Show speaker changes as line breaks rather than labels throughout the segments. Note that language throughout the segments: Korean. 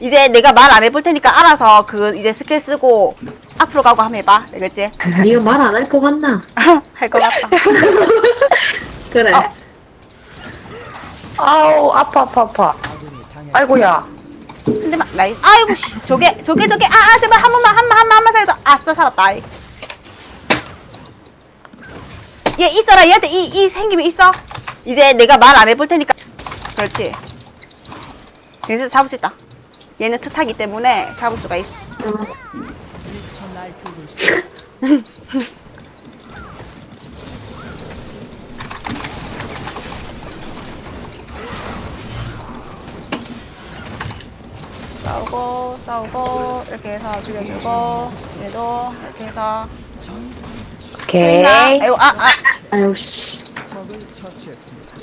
이제 내가 말 안 해볼 테니까 알아서 그 이제 스킬 쓰고 앞으로 가고 한번 해봐. 알겠지?
네가 말 안 할 것 같나?
할 것 같다.
그래.
어.
아우 아파 아파 아파 아이고야
근데 막 나이 아이고 씨 저게 저게 저게 아, 아 제발 한 번만 한 번 한 번 한번 살려줘 아싸 살았다 이. 얘 있어라 얘한테 이 이 생김이 있어 이제 내가 말 안 해볼 테니까 그렇지 얘는 잡을 수 있다 얘는 특하기 때문에 잡을 수가 있어 싸우고 싸우고 이렇게 해서 죽여주고 얘도 이렇게 해서
오케이
아이고 아아
아유, 씨.
적을 처치했습니다.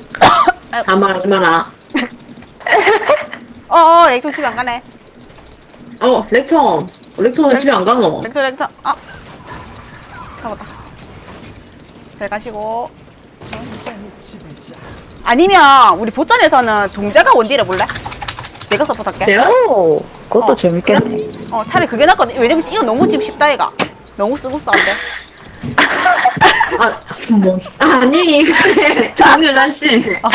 아무 말 하지 마라.
어어 렉토 집에 안 가네
어, 렉통. 렉통은 집에 안 가노?
렉토 렉토 아 잡았다 잘 가시고. 아니면 우리 보전에서는 동자가 원딜해 볼래? 내가 서포트 할게
내가?
오 그것도
어.
재밌겠네
어 차라리 그게 낫거든 왜냐면 이거 너무 지금 쉽다 얘가 너무 쓰고 싸운데
아, 뭐. 아니, 그래. 정윤아 씨.
어.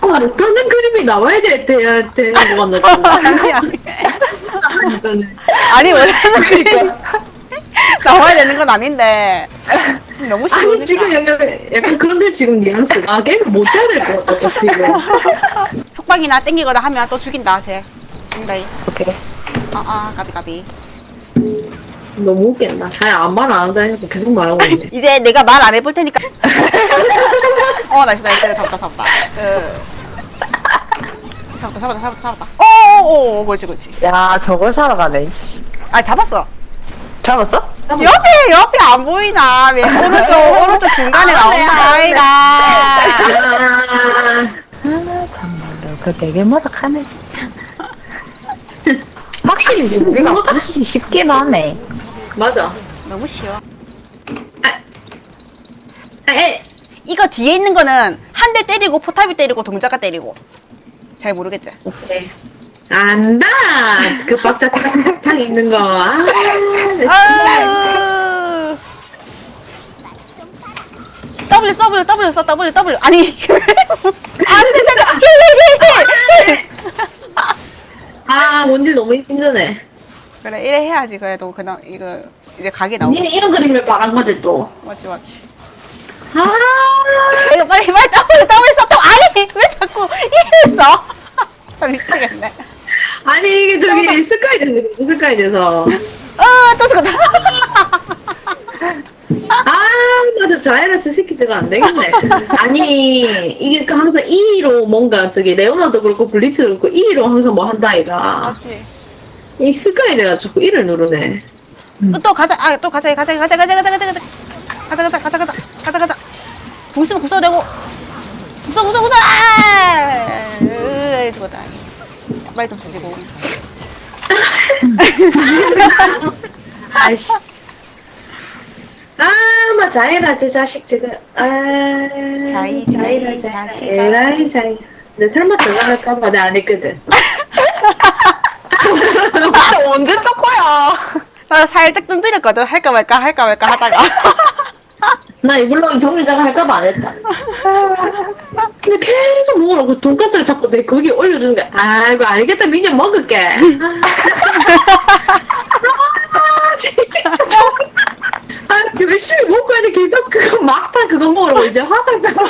어, 못하는 그림이 나와야 될 때, 되는 거 같나?
아니 아니
이거는.
아니 원래는 지금 나와야 되는 건 아닌데 너무 쉬우니까
아니, 지금 약간, 약간 그런데 지금 뉘앙스가 아, 게임을 못해야 될 것 같아, 지금.
속박이나 땡기거나 하면 또 죽인다 쟤 죽인다 이.
오케이
아아 까비 까비
너무 웃긴다. 잘안 말 안 한다 해도 계속 말하고 있네.
이제 내가 말 안 해볼 테니까. 어 나이스 나이스 잡았다 잡았다. 그. 잡았다 잡았다 잡았다 잡았다. 오오오 그렇지 그렇지.
야 저걸 사러 가네. 씨.
아 잡았어.
잡았어?
옆에 옆에 안 보이나? 왜 오른쪽 오른쪽 중간에 나온다 아이가.
아,
아 정말로 그 되게 머덕하네. 확실히 우리가 훨씬 쉽긴 하네
맞아.
너무 쉬워
아, 에,
이거 뒤에 있는 거는 한 대 때리고 포탑이 때리고 동자가 때리고 잘 모르겠지
오케이. 안다! 그 박자 탕 있는 거. 아,
아유 W W W 써 W W 아니 안돼 힐힐힐힐
아, 뭔지 너무 힘드네.
그래 이래 해야지 그래도 그냥 이거 이제 각이 나오고
니는 이런 그림을 바란 거지, 또.
맞지 맞지
아,
이거 빨리 빨리 W W 써또 아니 왜 자꾸 이래 써 아, 미치겠네
아니, 이게 저기 스카이드인데, 스카이드에서.
어또 죽었다
아, 맞아. 자이라츠 새끼 저거 안 되겠네. 아니, 이게 그 항상 E로 뭔가 저기 레오나도 그렇고 블리츠도 그렇고 E로 항상 뭐 한다, 이가.
맞지
이 스카이드가 자꾸 E를 누르네.
또, 또 가자 아 또 가자 가자 가자 가자 가자 가자 가자 가자 가자 가자 가자 가자 가자 궁궁 써도 되고 써, 궁 써! 아! 으, 죽었다 빨리 좀 주시고
아이씨. 아, 마 자이라츠 자식 지금. 아,
자이, 자이, 자식아.
에라이 자이. 근데 설마 들어갈까봐 내가 안 했거든.
언제 초코야
나 살짝 뜸 들였거든 할까 말까 할까 말까 하다가
나 이블록이 정리자가 할까봐 안 했다. 근데 계속 먹으라고 그 돈가스를 자꾸 내 거기 올려주는 게 아이고 알겠다 미녀 먹을게. 아, 진짜 정말. 아 열심히 먹고 있는데 계속 그거 막타 그거 먹으라고 이제 화상 나고.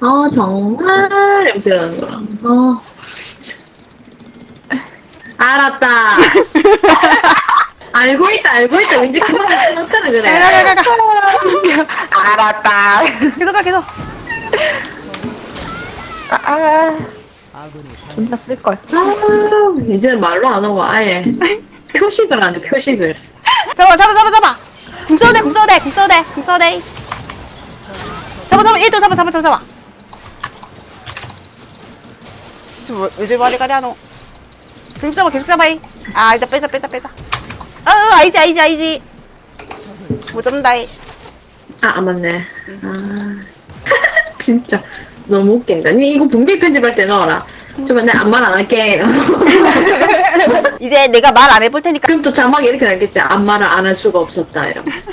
아 정말 냄새 나는 거야. 아 진짜. 알았다. 알고 있다 알고 있다. 왠지 그만 그만 그래.
가가가가
알았다.
계속 가 계속.
아, 아. 존나 쓸걸.
아, 이제 말로 안 하고 아예 표식을 안 해, 표식을.
잡아 잡아 잡아 잡아. 궁 써도 돼궁 써도 돼궁 써도 돼궁 써도 돼 잡아 잡아 얘도 잡아 잡아 잡아 잡아. 저 왜저 머리가리 하노 계속 잡아 계속 잡아 이. 아 이제 빼자 빼자 빼자 어 어, 아니지 아니지 아니지 못 잡는다 이.
아, 아, 맞네. 아. 진짜. 너무 웃긴다. 니 이거 분비 편집할 때 넣어라. 잠깐만, 내가 아무 말안 할게.
이제 내가 말 안 해볼 테니까.
그럼 또 자막이 이렇게 나겠지. 아무 말을 안 할 수가 없었다. 이러면서.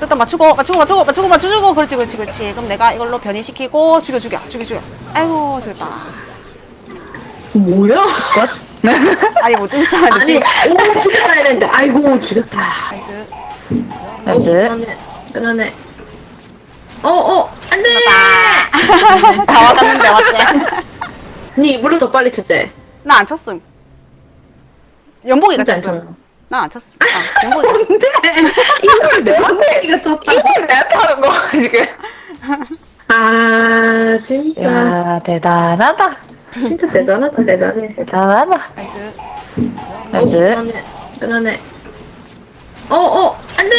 일단 맞추고, 맞추고, 맞추고, 맞추고, 맞추고. 그렇지, 그렇지, 그렇지. 그럼 내가 이걸로 변이시키고, 죽여, 죽여, 죽여, 죽여. 아이고, 죽였다.
뭐야?
아니, 못 죽였다.
아니, 오, 죽였다 이랬는데, 아이고, 죽였다.
나이스.
어,
나이스.
끝나네. 끝나네. 어, 어, 안 돼!
다 왔는데, 맞지?
니 입으로 더 빨리 주제.
나 안 쳤음. 연봉이가
진짜 안
쳤음.
쳤나?
나안 쳤음. 아, 쳤음.
뭔데? 이걸 내한테 이가 쳤다.
이걸 내한테 하는 거, 지금.
아, 진짜.
야, 대단하다.
진짜 대단하다, 대단해.
대단하다.
나이스.
어,
나이스.
끝나네. 어, 어, 안 돼!